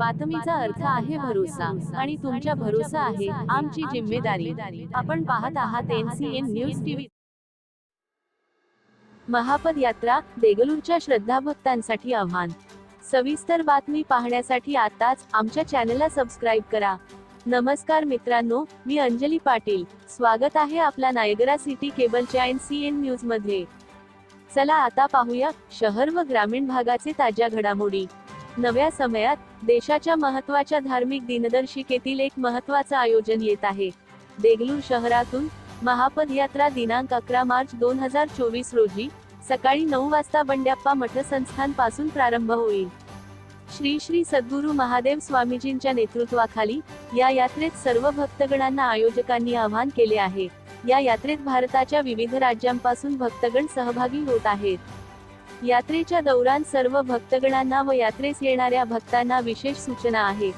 बातमीचा अर्थ आहे भरोसा आणि तुमच्या भरोसा आहे आमची जिम्मेदारी. आपण पाहत आहात एनसीएन न्यूज टीव्ही. महापद यात्रा देगलूरच्या श्रद्धाभक्तांसाठी आव्हान. सविस्तर बातमी पाहण्यासाठी आताच आमच्या चॅनलला सबस्क्राईब करा. नमस्कार मित्रांनो मी अंजली पाटील. स्वागत आहे आपला नायगरा सिटी केबलच्या एन सी एन न्यूजमध्ये चला आता पाहूया शहर व ग्रामीण भागाचे ताज्या घडामोडी. नव्या समयात देशाच्या महत्त्वाच्या धार्मिक दिनदर्शिकेतील एक महत्वाचं आयोजन येत आहे. देगलूर शहरातून महापद यात्रा दिनांक अकरा मार्च दोन हजार चोवीस रोजी सकाळी नऊ वाजता बंड्याप्पा मठ संस्थानपासून प्रारंभ होईल. श्री श्री सद्गुरू महादेव स्वामीजींच्या नेतृत्वाखाली या यात्रेत सर्व भक्तगणांना आयोजकांनी आवाहन केले आहे. या यात्रेत भारताच्या विविध राज्यांपासून भक्तगण सहभागी होत आहेत. यात्रेच्या दौरान सर्व भक्तगणांना व यात्रेस येणाऱ्या भक्तांना विशेष सूचना आहे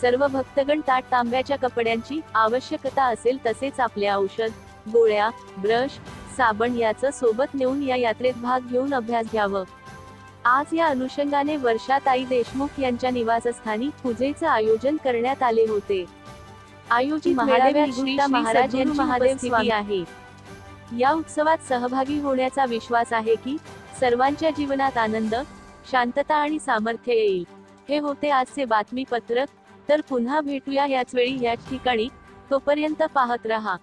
सर्व भक्तगण ताट तांब्याच्या कपड्यांची आवश्यकता असेल तसेच आपले औषध गोळ्या ब्रश साबण याचं सोबत नेऊन या यात्रेत भाग घेऊन अभ्यास घ्यावं. आज या अनुषंगाने वर्षाताई देशमुख यांच्या निवासस्थानी पूजेचं आयोजन करण्यात आले होते. आयोजित श्री महाराज यांची महादेव स्वामी आहे. या उत्सवात सहभागी होण्याचा विश्वास आहे की सर्वांच्या जीवनात आनंद शांतता आणि सामर्थ्य येईल. हे होते आजचे बातमीपत्रक. तर पुन्हा भेटूया याच वेळी याच ठिकाणी. तोपर्यंत पाहत रहा.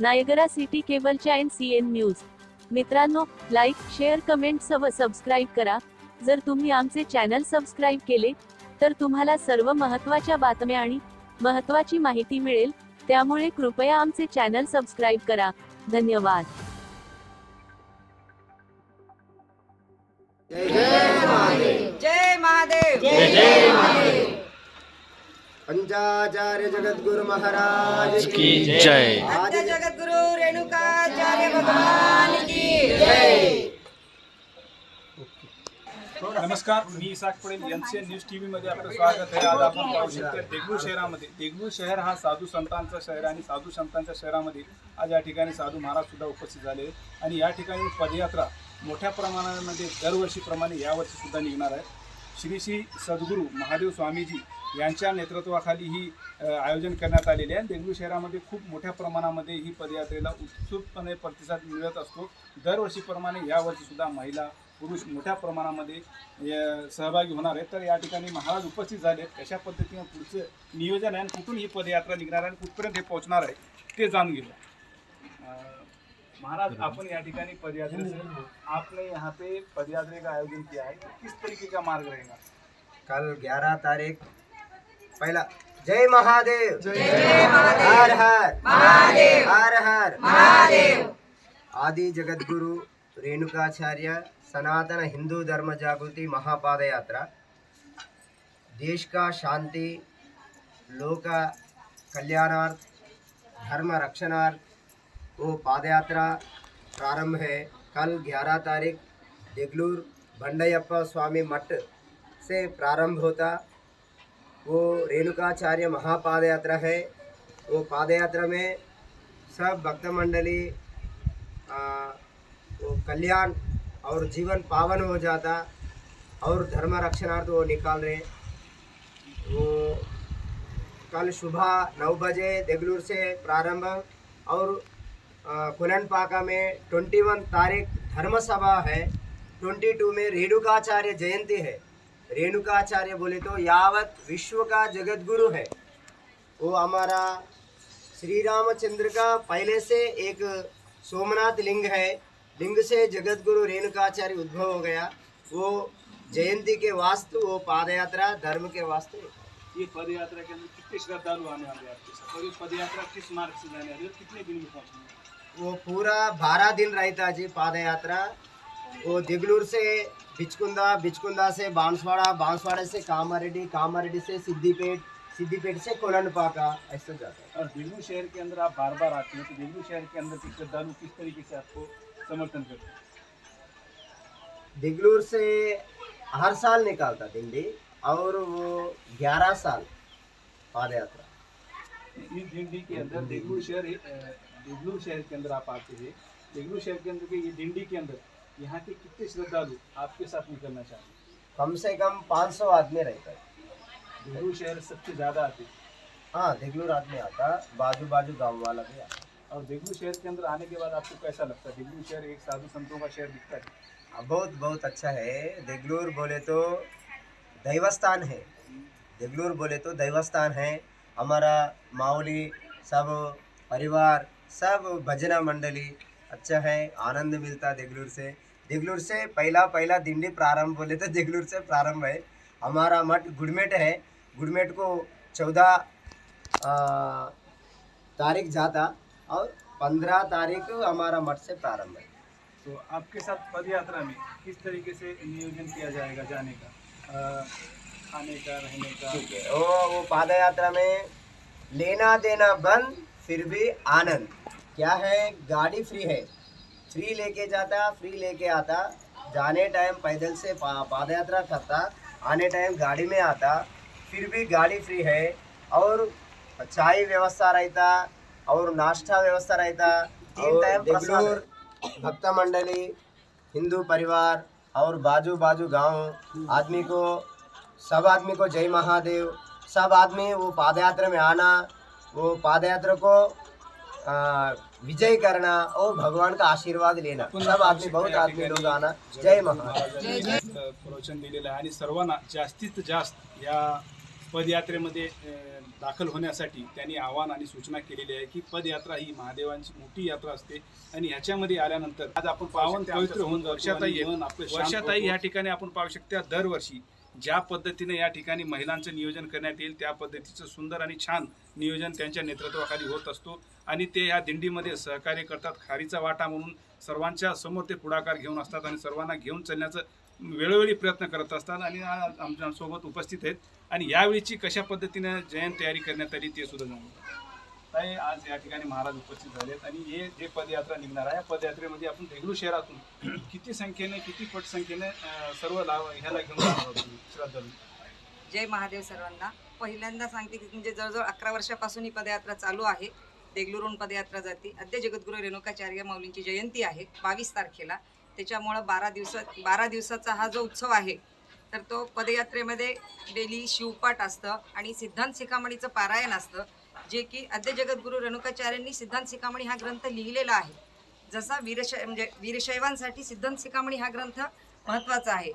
नायगरा सिटी केबलच्या एन सी एन न्यूज. मित्रांनो लाईक शेअर कमेंट्स व सबस्क्राईब करा. जर तुम्ही आमचे चॅनल सबस्क्राईब केले तर तुम्हाला सर्व महत्त्वाच्या बातम्या आणि महत्त्वाची माहिती मिळेल. त्यामुळे कृपया आमचे चॅनल सबस्क्राईब करा. धन्यवाद. जय महादेव. पंचाचार्य जगद्गुरु महाराज की जय. आद्य जगद्गुरु रेणुकाचार्य भगवान. नमस्कार. मी Isak Padel N C N news T व्हीमध्ये आपलं स्वागत आहे. आज आपण पाहू शकतो देगलूर शहरामध्ये. देगलूर शहर हा साधू संतांचा शहर आणि साधू संतांच्या शहरामध्ये आज या ठिकाणी साधू महाराज सुद्धा उपस्थित झाले आहेत. आणि या ठिकाणी पदयात्रा मोठ्या प्रमाणामध्ये दरवर्षीप्रमाणे यावर्षी सुद्धा निघणार आहे. श्री श्री सद्गुरू महादेव स्वामीजी यांच्या नेतृत्वाखाली ही आयोजन करण्यात आलेले आहे. देगलूर शहरामध्ये खूप मोठ्या प्रमाणामध्ये ही पदयात्रेला उत्सुकपणे प्रतिसाद मिळत असतो. दरवर्षीप्रमाणे यावर्षीसुद्धा महिला पुरुष मोठ्या प्रमाणामध्ये सहभागी होणार आहेत. तर या ठिकाणी महाराज उपस्थित झाले आहेत. कशा पद्धतीने पुढचं नियोजन आहे आणि कुठून ही पदयात्रा निघणार आहे आणि कुठपर्यंत हे पोहोचणार आहे ते जाणून घेऊया. महाराज अपन यहाँ ठिकानी पदयात्रा आपने यहाँ पे पदयात्रा का आयोजन किया है। किस तरीके का मार्ग रहेगा? कल 11 तारीख पहला जय महादेव। जय हर हर। महादेव। हर हर। महादेव। आदि जगद्गुरु रेणुकाचार्य सनातन हिंदू धर्म जागृति महापाद यात्रा देश का शांति लोक कल्याणार्थ धर्म रक्षणार्थ वो पादयात्रा प्रारंभ है। कल 11 तारीख देगलूर भंडयप्पा स्वामी मठ से प्रारंभ होता। वो रेणुकाचार्य महापाद यात्रा है। वो पाद यात्रा में सब भक्त मंडली वो कल्याण और जीवन पावन हो जाता और धर्म रक्षणार्थ वो निकाल रहे। वो कल सुबह नौ बजे देगलूर से प्रारंभ और कुलन पाका में ट्वेंटी वन तारीख धर्म सभा है, ट्वेंटी टू में रेणुकाचार्य जयंती है। रेणुकाचार्य बोले तो यावत विश्व का जगत गुरु है। वो हमारा श्री रामचंद्र का पहले से एक सोमनाथ लिंग है। लिंग से जगत गुरु रेणुकाचार्य उद्भव हो गया। वो जयंती के वास्तु, वो पाद यात्रा धर्म के वास्तु। ये पदयात्रा के अंदर कितने श्रद्धालु आने वाले आपके साथ? और ये पदयात्रा किस मार्ग से जाने वाली कितने दिन में पहुँचेंगे वो पूरा बारह दिन रहता जी पाद यात्रा वो दिगलूर से बिचकुंदा बिचकुंदा से बांसवाड़ा बांसवाड़ा से कामारेड्डी कामारेड्डी से सिद्दीपेट सिद्दीपेट से कोलनपाका ऐसा जाता है। और देगलू शहर के अंदर आप बार बार आते हैं तो देगलू शहर के अंदर के श्रद्धालु किस तरीके से आपको समर्थन करते हैं? दिगलूर से हर साल निकालता दिंडी और वो ग्यारह साल पाद यात्रा इस दिंडी के अंदर देगलू शहर देगलू शहर के अंदर आप आते हैं। देगलू शहर के अंदर के ये दिंडी के अंदर यहाँ के कितने श्रद्धालु आपके साथ निकलना चाहते हैं? कम से कम 500 आदमी रहता है देगलूर शहर सबसे ज़्यादा आते हैं? हाँ देगलूर आदमी आता बाजू बाजू गाँव वाला भी आता। और देगलूर शहर के अंदर आने के बाद आपको कैसा लगता है? देगलूर शहर एक साधु संतों का शहर दिखता है। हाँ, बहुत बहुत अच्छा है। देगलूर बोले तो दैवस्थान है। देगलूर बोले तो दैवस्थान है। हमारा माऊली सब परिवार सब भजना मंडली अच्छा है आनंद मिलता देगलूर से। देगलूर से पहला पहला दिंडी प्रारंभ बोले तो देगलूर से प्रारंभ है। हमारा मठ गुड़मेट है। गुड़मेट को चौदह तारीख जाता और पंद्रह तारीख हमारा मठ से प्रारंभ है। तो आपके साथ पद यात्रा में किस तरीके से नियोजन किया जाएगा जाने का? अ, खाने का रहने का। ठीक है। वो वो पाद यात्रा में लेना देना बंद फिर भी आनंद। क्या है? गाड़ी फ्री है। फ्री लेके जाता फ्री लेके आता। जाने टाइम पैदल से पा, पाद यात्रा करता। आने टाइम गाड़ी में आता। फिर भी गाड़ी फ्री है। और चाय व्यवस्था रहता और नाश्ता व्यवस्था रहता। तीन टाइम देगलूर भक्त मंडली हिंदू परिवार और बाजू बाजू गाँव। आदमी को सब आदमी को जय महादेव। सब आदमी वो पादयात्रा में आना वो पादयात्रा को विजय करना और भगवान का आशीर्वाद लेना। सब आदमी बहुत आदमी लोग आना। जय महादेव. प्रवचन दिलेलं आहे आणि सर्वांना जास्तीत जास्त या पदयात्रेमध्ये दाखल होण्यासाठी त्यांनी आव्हान आणि सूचना केलेली आहे की पदयात्रा ही महादेवांची मोठी यात्रा असते आणि ह्याच्यामध्ये आल्यानंतर आज आपण पावन पवित्र होऊन वर्षाताई येऊन वर्षाताई ह्या ठिकाणी आपण पाहू शकता दरवर्षी ज्या पद्धतीने या ठिकाणी महिलांचं नियोजन करण्यात येईल त्या पद्धतीचं सुंदर आणि छान नियोजन त्यांच्या नेतृत्वाखाली होत असतो. आणि ते या दिंडीमध्ये सहकार्य करतात. खारीचा वाटा म्हणून सर्वांच्या समोर ते पुढाकार घेऊन असतात आणि सर्वांना घेऊन चालण्याचं वेळोवेळी प्रयत्न करत असतात आणि आमच्यासोबत उपस्थित आहेत. आणि यावेळीची कशा पद्धतीने जयंत तयारी करण्यात आली ते सुद्धा जाणून ताई आज या ठिकाणी महाराज उपस्थित झालेत आणि हे जे पदयात्रा निघणार आहे या पदयात्रेमध्ये आपण देगलू शहरातून किती संख्येने किती पट संख्येने सर्व लाव ह्याला घेऊन श्रद्धालू जय महादेव सर्वांना. पहिल्यांदा सांगते की म्हणजे जवळजवळ अकरा वर्षापासून ही पदयात्रा चालू आहे. देगलूरून पदयात्रा जाते. अद्य जगद्गुरू रेणुकाचार्य माऊलींची जयंती आहे बावीस तारखेला. त्याच्यामुळं बारा दिवसात बारा दिवसाचा हा जो उत्सव आहे तर तो पदयात्रेमध्ये डेली शिवपाठ असतं आणि सिद्धांत शिखामणीचं पारायण असतं. जे की आद्य जगद्गुरू रेणुकाचार्यांनी सिद्धांत शिकामणी हा ग्रंथ लिहिलेला आहे. जसा वीरशै म्हणजे वीरशैवांसाठी सिद्धांत शिकामणी हा ग्रंथ महत्त्वाचा आहे.